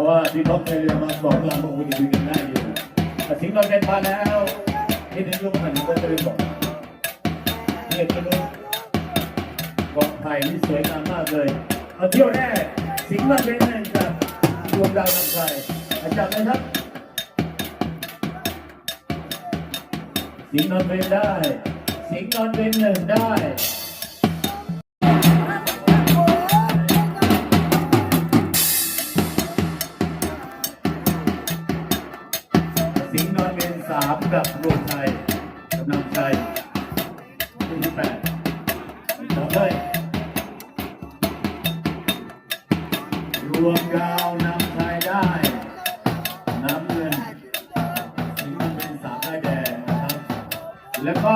ราะว่าที่ท็อปในเรือมาสองลำโอ้โหจะดูกันได้อยู่แต่สิงเราเป็นมาแล้วที่หนึ่งลูกหันก็จะเป็นบอกเรียกกันเลยกองไทยนี่สวยงามมากเลยเอาเที่ยวแรกสิงห์เราเป็นหนึ่งจากดวงดาวนำไทยอาจารย์นะครับสิงห์นอนเป็นได้ สิงห์นอนเป็นหนึ่งได้ สามกับรวมไทยกำลังใจที่แปดต่อเลยรวมดาวนำไทยได้น้ำเงินสิงห์นอนเป็นสามได้แดงนะครับ แล้วก็